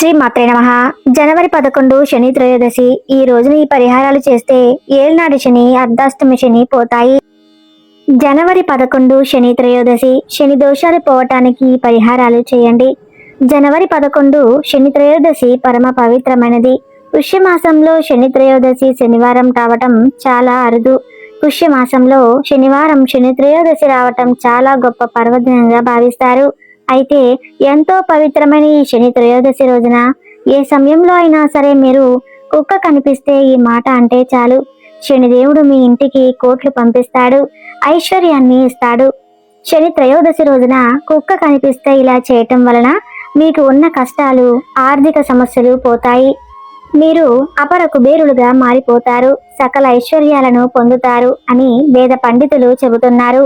శ్రీ మాత్రే నమ. జనవరి పదకొండు శని త్రయోదశి. ఈ రోజున ఈ పరిహారాలు చేస్తే ఏళ్నాడు శని అర్ధాష్టమి శని పోతాయి. జనవరి పదకొండు శని త్రయోదశి. శని దోషాలు పోవటానికి ఈ పరిహారాలు చేయండి. జనవరి పదకొండు శని త్రయోదశి పరమ పవిత్రమైనది. పుష్యమాసంలో శని త్రయోదశి శనివారం రావటం చాలా అరుదు. పుష్యమాసంలో శనివారం శని త్రయోదశి రావటం చాలా గొప్ప పర్వదినంగా భావిస్తారు. అయితే ఎంతో పవిత్రమైన ఈ శని త్రయోదశి రోజున ఏ సమయంలో అయినా సరే మీరు కుక్క కనిపిస్తే ఈ మాట అంటే చాలు. శనిదేవుడు మీ ఇంటికి కోట్లు పంపిస్తాడు ఐశ్వర్యాన్ని ఇస్తాడు. శని త్రయోదశి రోజున కుక్క కనిపిస్తే ఇలా చేయటం వలన మీకు ఉన్న కష్టాలు ఆర్థిక సమస్యలు పోతాయి. మీరు అపర కుబేరులుగా మారిపోతారు సకల ఐశ్వర్యాలను పొందుతారు అని వేద పండితులు చెబుతున్నారు.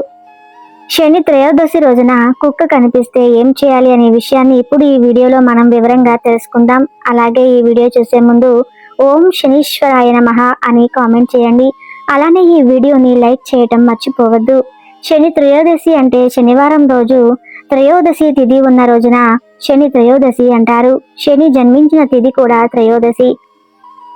శని త్రయోదశి రోజున కుక్క కనిపిస్తే ఏం చేయాలి అనే విషయాన్ని ఇప్పుడు ఈ వీడియోలో మనం వివరంగా తెలుసుకుందాం. అలాగే ఈ వీడియో చూసే ముందు ఓం శనీశ్వరాయ నమః అని కామెంట్ చేయండి. అలానే ఈ వీడియోని లైక్ చేయటం మర్చిపోవద్దు. శని త్రయోదశి అంటే శనివారం రోజు త్రయోదశి తిథి ఉన్న రోజున శని త్రయోదశి అంటారు. శని జన్మించిన తిథి కూడా త్రయోదశి.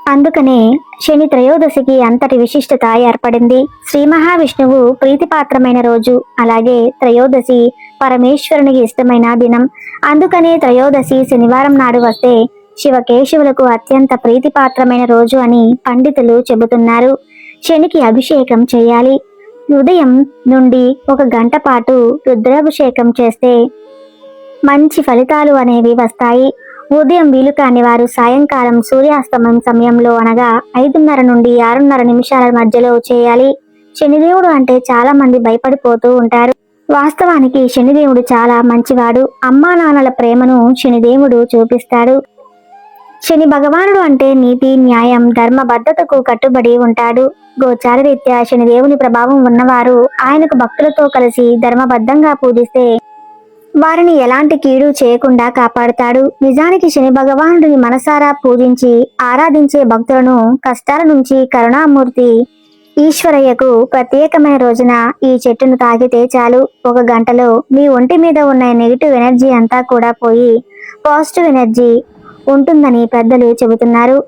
అందుకనే శని త్రయోదశికి అంతటి విశిష్టత ఏర్పడింది. శ్రీ మహావిష్ణువు ప్రీతిపాత్రమైన రోజు. అలాగే త్రయోదశి పరమేశ్వరునికి ఇష్టమైన దినం. అందుకనే త్రయోదశి శనివారం నాడు వస్తే శివకేశవులకు అత్యంత ప్రీతిపాత్రమైన రోజు అని పండితులు చెబుతున్నారు. శనికి అభిషేకం చేయాలి. ఉదయం నుండి ఒక గంట పాటు రుద్రాభిషేకం చేస్తే మంచి ఫలితాలు అనేవి వస్తాయి. ఉదయం వీలు కాని వారు సాయంకాలం సూర్యాస్తమయం సమయంలో అనగా ఐదున్నర నుండి ఆరున్నర నిమిషాల మధ్యలో చేయాలి. శనిదేవుడు అంటే చాలా మంది భయపడిపోతూ ఉంటారు. వాస్తవానికి శనిదేవుడు చాలా మంచివాడు. అమ్మా నాన్నల ప్రేమను శనిదేవుడు చూపిస్తాడు. శని భగవానుడు అంటే నీతి న్యాయం ధర్మబద్ధతకు కట్టుబడి ఉంటాడు. గోచారరీత్యా శనిదేవుని ప్రభావం ఉన్నవారు ఆయనకు భక్తులతో కలిసి ధర్మబద్ధంగా పూజిస్తే వారిని ఎలాంటి కీడు చేయకుండా కాపాడుతాడు. నిజానికి శని భగవానుడిని మనసారా పూజించి ఆరాధించే భక్తులను కష్టాల నుంచి కరుణామూర్తి ఈశ్వరయ్యకు ప్రత్యేకమైన రోజున ఈ చెట్టును తాగితే చాలు. ఒక గంటలో మీ ఒంటి మీద ఉన్న నెగిటివ్ ఎనర్జీ అంతా కూడా పోయి పాజిటివ్ ఎనర్జీ ఉంటుందని పెద్దలు చెబుతున్నారు.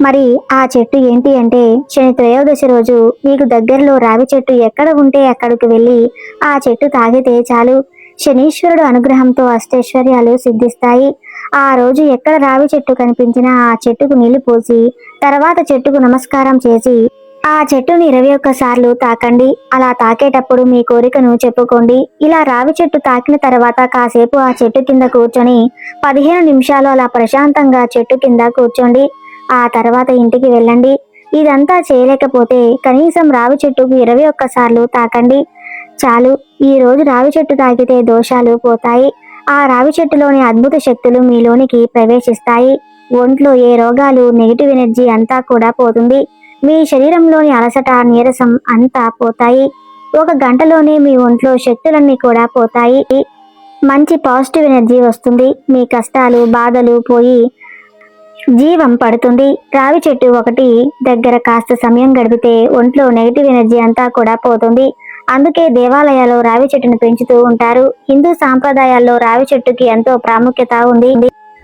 మరి ఆ చెట్టు ఏంటి అంటే శని త్రయోదశి రోజు మీకు దగ్గరలో రావి చెట్టు ఎక్కడ ఉంటే అక్కడికి వెళ్ళి ఆ చెట్టు తాగితే చాలు. శనీశ్వరుడు అనుగ్రహంతో అష్టైశ్వర్యాలు సిద్ధిస్తాయి. ఆ రోజు ఎక్కడ రావి చెట్టు కనిపించినా ఆ చెట్టుకు నీళ్ళు పోసి తర్వాత చెట్టుకు నమస్కారం చేసి ఆ చెట్టుని ఇరవై ఒక్కసార్లు తాకండి. అలా తాకేటప్పుడు మీ కోరికను చెప్పుకోండి. ఇలా రావి చెట్టు తాకిన తర్వాత కాసేపు ఆ చెట్టు కింద కూర్చొని పదిహేను నిమిషాలు అలా ప్రశాంతంగా చెట్టు కింద కూర్చోండి. ఆ తర్వాత ఇంటికి వెళ్ళండి. ఇదంతా చేయలేకపోతే కనీసం రావి చెట్టుకు ఇరవై ఒక్కసార్లు తాకండి. చాలు ఈ రోజు రావి చెట్టు తాకితే దోషాలు పోతాయి. ఆ రావి చెట్టులోని అద్భుత శక్తులు మీలోనికి ప్రవేశిస్తాయి. ఒంట్లో ఏ రోగాలు నెగిటివ్ ఎనర్జీ అంతా కూడా పోతుంది. మీ శరీరంలోని అలసట నీరసం అంతా పోతాయి. ఒక గంటలోనే మీ ఒంట్లో శక్తులన్నీ కూడా పోతాయి. మంచి పాజిటివ్ ఎనర్జీ వస్తుంది. మీ కష్టాలు బాధలు పోయి జీవం పడుతుంది. రావి చెట్టు ఒకటి దగ్గర కాస్త సమయం గడిపితే ఒంట్లో నెగిటివ్ ఎనర్జీ అంతా కూడా పోతుంది. అందుకే దేవాలయాల్లో రావి చెట్టును పెంచుతూ ఉంటారు. హిందూ సాంప్రదాయాల్లో రావి చెట్టుకి ఎంతో ప్రాముఖ్యత ఉంది.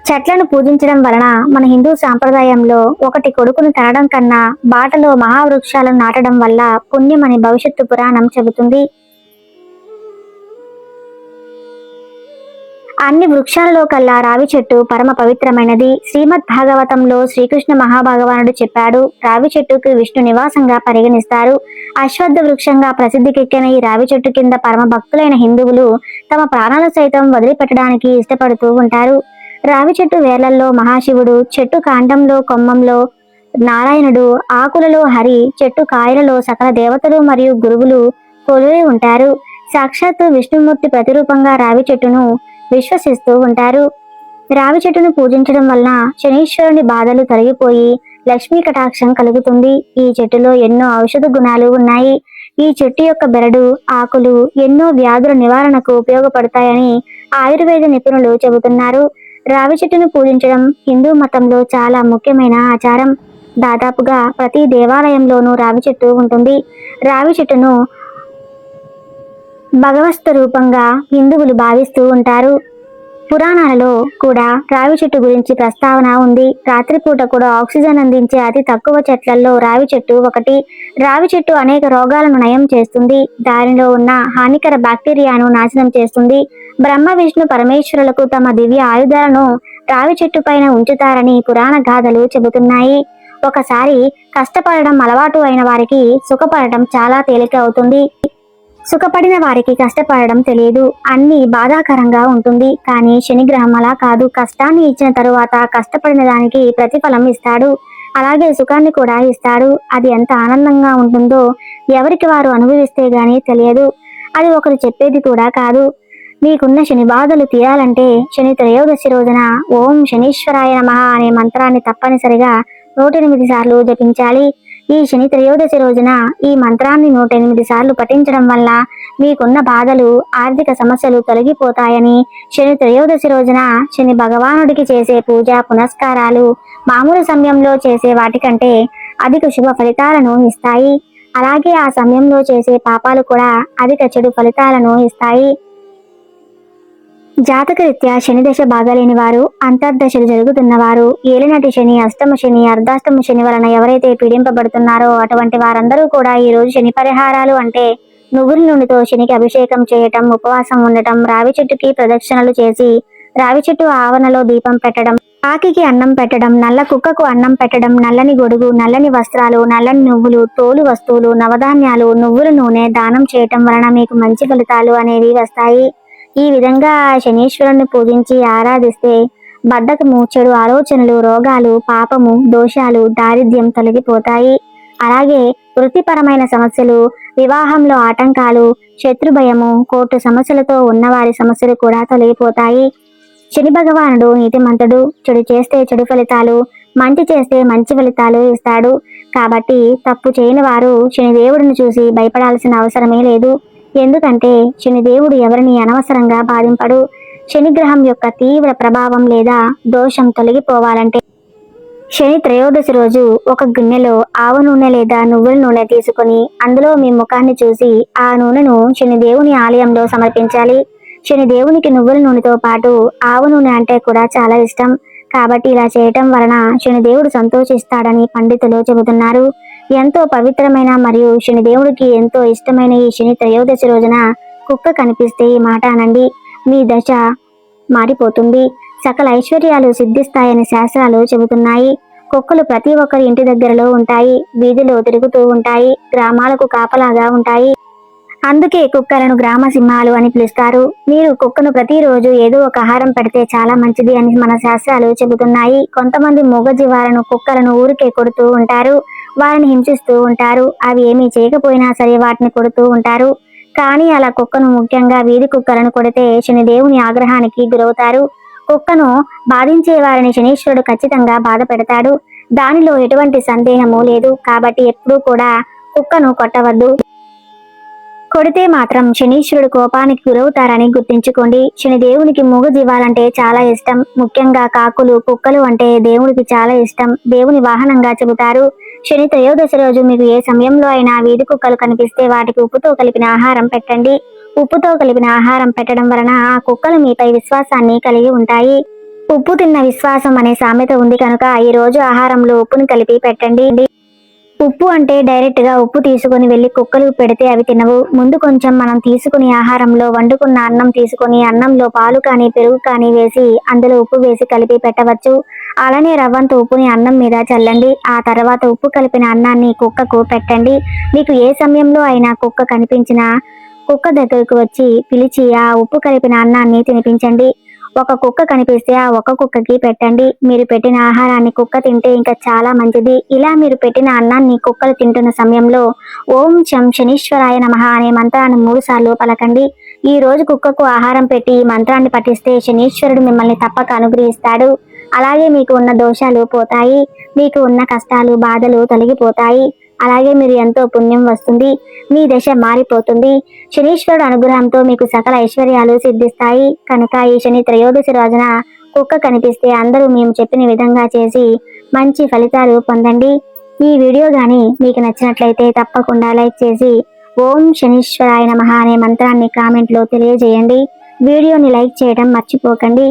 చెట్లను పూజించడం వలన మన హిందూ సాంప్రదాయంలో ఒకటి కొడుకును తినడం కన్నా బాటలో మహావృక్షాలను నాటడం వల్ల పుణ్యమని భవిష్యత్తు పురాణం చెబుతుంది. అన్ని వృక్షాలలో కల్లా రావి చెట్టు పరమ పవిత్రమైనది. శ్రీమద్ భాగవతంలో శ్రీకృష్ణ మహాభగవానుడు చెప్పాడు రావి చెట్టుకు విష్ణు నివాసంగా పరిగణిస్తారు. అశ్వత్థ వృక్షంగా ప్రసిద్ధికెక్కిన ఈ రావి చెట్టు కింద పరమ భక్తులైన హిందువులు తమ ప్రాణాలు సైతం వదిలిపెట్టడానికి ఇష్టపడుతూ ఉంటారు. రావి చెట్టు వేర్లల్లో మహాశివుడు చెట్టు కాండంలో కొమ్మంలో నారాయణుడు ఆకులలో హరి చెట్టు కాయలలో సకల దేవతలు మరియు గురువులు కొలువై ఉంటారు. సాక్షాత్తు విష్ణుమూర్తి ప్రతిరూపంగా రావి చెట్టును విశ్వసిస్తూ ఉంటారు. రావి చెట్టును పూజించడం వలన శనీశ్వరుని బాధలు తొలగిపోయి లక్ష్మీ కటాక్షం కలుగుతుంది. ఈ చెట్టులో ఎన్నో ఔషధ గుణాలు ఉన్నాయి. ఈ చెట్టు యొక్క బెరడు ఆకులు ఎన్నో వ్యాధుల నివారణకు ఉపయోగపడతాయని ఆయుర్వేద నిపుణులు చెబుతున్నారు. రావి చెట్టును పూజించడం హిందూ మతంలో చాలా ముఖ్యమైన ఆచారం. దాదాపుగా ప్రతి దేవాలయంలోనూ రావి చెట్టు ఉంటుంది. రావి చెట్టును భగవస్తు రూపంగా హిందువులు భావిస్తూ ఉంటారు. పురాణాలలో కూడా రావి చెట్టు గురించి ప్రస్తావన ఉంది. రాత్రిపూట కూడా ఆక్సిజన్ అందించే అతి తక్కువ చెట్లలో రావి చెట్టు ఒకటి. రావి చెట్టు అనేక రోగాలను నయం చేస్తుంది. దానిలో ఉన్న హానికర బ్యాక్టీరియాను నాశనం చేస్తుంది. బ్రహ్మ విష్ణు పరమేశ్వరులకు తమ దివ్య ఆయుధాలను రావి చెట్టు పైన ఉంచుతారని పురాణ గాథలు చెబుతున్నాయి. ఒకసారి కష్టపడడం అలవాటు అయిన వారికి సుఖపడడం చాలా తేలిక అవుతుంది. సుఖపడిన వారికి కష్టపడడం తెలియదు. అన్ని బాధాకరంగా ఉంటుంది. కానీ శనిగ్రహం అలా కాదు. కష్టాన్ని ఇచ్చిన తరువాత కష్టపడిన దానికి ప్రతిఫలం ఇస్తాడు. అలాగే సుఖాన్ని కూడా ఇస్తాడు. అది ఎంత ఆనందంగా ఉంటుందో ఎవరికి వారు అనుభవిస్తే గానీ తెలియదు. అది ఒకరు చెప్పేది కూడా కాదు. మీకున్న శని బాధలు తీరాలంటే శని త్రయోదశి రోజున ఓం శనీశ్వరాయ నమ అనే మంత్రాన్ని తప్పనిసరిగా నూట ఎనిమిది సార్లు జపించాలి. ఈ శని త్రయోదశి రోజున ఈ మంత్రాన్ని నూట ఎనిమిది సార్లు పఠించడం వల్ల మీకున్న బాధలు ఆర్థిక సమస్యలు తొలగిపోతాయని శని త్రయోదశి రోజున శని భగవానుడికి చేసే పూజ పునస్కారాలు మామూలు సమయంలో చేసే వాటికంటే అధిక శుభ ఫలితాలను ఇస్తాయి. అలాగే ఆ సమయంలో చేసే పాపాలు కూడా అధిక చెడు ఫలితాలను ఇస్తాయి. జాతకరీత్యా శని దశ బాగాలేని వారు అంతర్దశలు జరుగుతున్న వారు ఏలినటి శని అష్టమ శని అర్ధాష్టమ శని వలన ఎవరైతే పీడింపబడుతున్నారో అటువంటి వారందరూ కూడా ఈ రోజు శని పరిహారాలు అంటే నువ్వుల నూనెతో శనికి అభిషేకం చేయటం ఉపవాసం ఉండటం రావి చెట్టుకి ప్రదక్షిణలు చేసి రావి చెట్టు ఆవరణలో దీపం పెట్టడం కాకికి అన్నం పెట్టడం నల్ల కుక్కకు అన్నం పెట్టడం నల్లని గొడుగు నల్లని వస్త్రాలు నల్లని నువ్వులు తోలు వస్తువులు నవధాన్యాలు నువ్వుల నూనె దానం చేయటం వలన మీకు మంచి ఫలితాలు అనేవి వస్తాయి. ఈ విధంగా ఆ శనీశ్వరుని పూజించి ఆరాధిస్తే బద్ధకము చెడు ఆలోచనలు రోగాలు పాపము దోషాలు దారిద్ర్యం తొలగిపోతాయి. అలాగే వృత్తిపరమైన సమస్యలు వివాహంలో ఆటంకాలు శత్రు భయము కోర్టు సమస్యలతో ఉన్నవారి సమస్యలు కూడా తొలగిపోతాయి. శని భగవానుడు నీతిమంతుడు చెడు చేస్తే చెడు ఫలితాలు మంచి చేస్తే మంచి ఫలితాలు ఇస్తాడు. కాబట్టి తప్పు చేయని వారు శనిదేవుడిని చూసి భయపడాల్సిన అవసరమే లేదు. ఎందుకంటే శనిదేవుడు ఎవరిని అనవసరంగా బాధింపడు? శనిగ్రహం యొక్క తీవ్ర ప్రభావం లేదా దోషం తొలగిపోవాలంటే శని త్రయోదశి రోజు ఒక గిన్నెలో ఆవ నూనె లేదా నువ్వుల నూనె తీసుకొని అందులో మీ ముఖాన్ని చూసి ఆ నూనెను శనిదేవుని ఆలయంలో సమర్పించాలి. శనిదేవునికి నువ్వుల నూనెతో పాటు ఆవ నూనె అంటే కూడా చాలా ఇష్టం. కాబట్టి ఇలా చేయటం వలన శనిదేవుడు సంతోషిస్తాడని పండితులు చెబుతున్నారు. ఎంతో పవిత్రమైన మరియు శనిదేవుడికి ఎంతో ఇష్టమైన ఈ శని త్రయోదశి రోజున కుక్క కనిపిస్తే ఈ మాట అనండి. మీ దశ మారిపోతుంది. సకల ఐశ్వర్యాలు సిద్ధిస్తాయని శాస్త్రాలు చెబుతున్నాయి. కుక్కలు ప్రతి ఒక్కరి ఇంటి దగ్గరలో ఉంటాయి. వీధిలో తిరుగుతూ ఉంటాయి. గ్రామాలకు కాపలాగా ఉంటాయి. అందుకే కుక్కలను గ్రామ సింహాలు అని పిలుస్తారు. మీరు కుక్కను ప్రతిరోజు ఏదో ఒక ఆహారం పెడితే చాలా మంచిది అని మన శాస్త్రాలు చెబుతున్నాయి. కొంతమంది మూగజీవాలను కుక్కలను ఊరికే కొడుతూ ఉంటారు. వారిని హింసిస్తూ ఉంటారు. అవి ఏమీ చేయకపోయినా సరే వాటిని కొడుతూ ఉంటారు. కానీ అలా కుక్కను ముఖ్యంగా వీధి కుక్కలను కొడితే శనిదేవుని ఆగ్రహానికి గురవుతారు. కుక్కను బాధించే వారిని శనీశ్వరుడు ఖచ్చితంగా బాధ పెడతాడు. దానిలో ఎటువంటి సందేహము లేదు. కాబట్టి ఎప్పుడూ కూడా కుక్కను కొట్టవద్దు. కొడితే మాత్రం శనీశ్వరుడు కోపానికి గురవుతారని గుర్తుంచుకోండి. శనిదేవునికి మూగ జీవాలంటే చాలా ఇష్టం. ముఖ్యంగా కాకులు కుక్కలు అంటే దేవుడికి చాలా ఇష్టం. దేవుని వాహనంగా చెబుతారు. శని త్రయోదశి రోజు మీకు ఏ సమయంలో అయినా వీధి కుక్కలు కనిపిస్తే వాటికి ఉప్పుతో కలిపిన ఆహారం పెట్టండి. ఉప్పుతో కలిపిన ఆహారం పెట్టడం వలన ఆ కుక్కలు మీపై విశ్వాసాన్ని కలిగి ఉంటాయి. ఉప్పు తిన్న విశ్వాసం అనే సామెత ఉంది కనుక ఈ రోజు ఆహారంలో ఉప్పుని కలిపి పెట్టండి. ఉప్పు అంటే డైరెక్ట్గా ఉప్పు తీసుకొని వెళ్ళి కుక్కలు పెడితే అవి తినవు. ముందు కొంచెం మనం తీసుకుని ఆహారంలో వండుకున్న అన్నం తీసుకొని అన్నంలో పాలు కానీ పెరుగు కానీ వేసి అందులో ఉప్పు వేసి కలిపి పెట్టవచ్చు. అలానే రవ్వంత ఉప్పుని అన్నం మీద చల్లండి. ఆ తర్వాత ఉప్పు కలిపిన అన్నాన్ని కుక్కకు పెట్టండి. మీకు ఏ సమయంలో అయినా కుక్క కనిపించినా కుక్క దగ్గరకు వచ్చి పిలిచి ఆ ఉప్పు కలిపిన అన్నాన్ని తినిపించండి. ఒక కుక్క కనిపిస్తే ఆ ఒక్క కుక్కకి పెట్టండి. మీరు పెట్టిన ఆహారాన్ని కుక్క తింటే ఇంకా చాలా మంచిది. ఇలా మీరు పెట్టిన అన్నాన్ని కుక్కలు తింటున్న సమయంలో ఓం శం శనీశ్వరాయ నమ అనే మంత్రాన్ని మూడు సార్లు పలకండి. ఈ రోజు కుక్కకు ఆహారం పెట్టి ఈ మంత్రాన్ని పఠిస్తే శనీశ్వరుడు మిమ్మల్ని తప్పక అనుగ్రహిస్తాడు. అలాగే మీకు ఉన్న దోషాలు పోతాయి. మీకు ఉన్న కష్టాలు బాధలు తొలగిపోతాయి. అలాగే మీరు ఎంతో పుణ్యం వస్తుంది. మీ దశ మారిపోతుంది. శనీశ్వరుడు అనుగ్రహంతో మీకు సకల ఐశ్వర్యాలు సిద్ధిస్తాయి. కనుక ఈ శని త్రయోదశి రోజున కుక్క కనిపిస్తే అందరూ మేము చెప్పిన విధంగా చేసి మంచి ఫలితాలు పొందండి. ఈ వీడియో కానీ మీకు నచ్చినట్లయితే తప్పకుండా లైక్ చేసి ఓం శనీశ్వరాయ నమ అనే మంత్రాన్ని కామెంట్లో తెలియజేయండి. వీడియోని లైక్ చేయడం మర్చిపోకండి.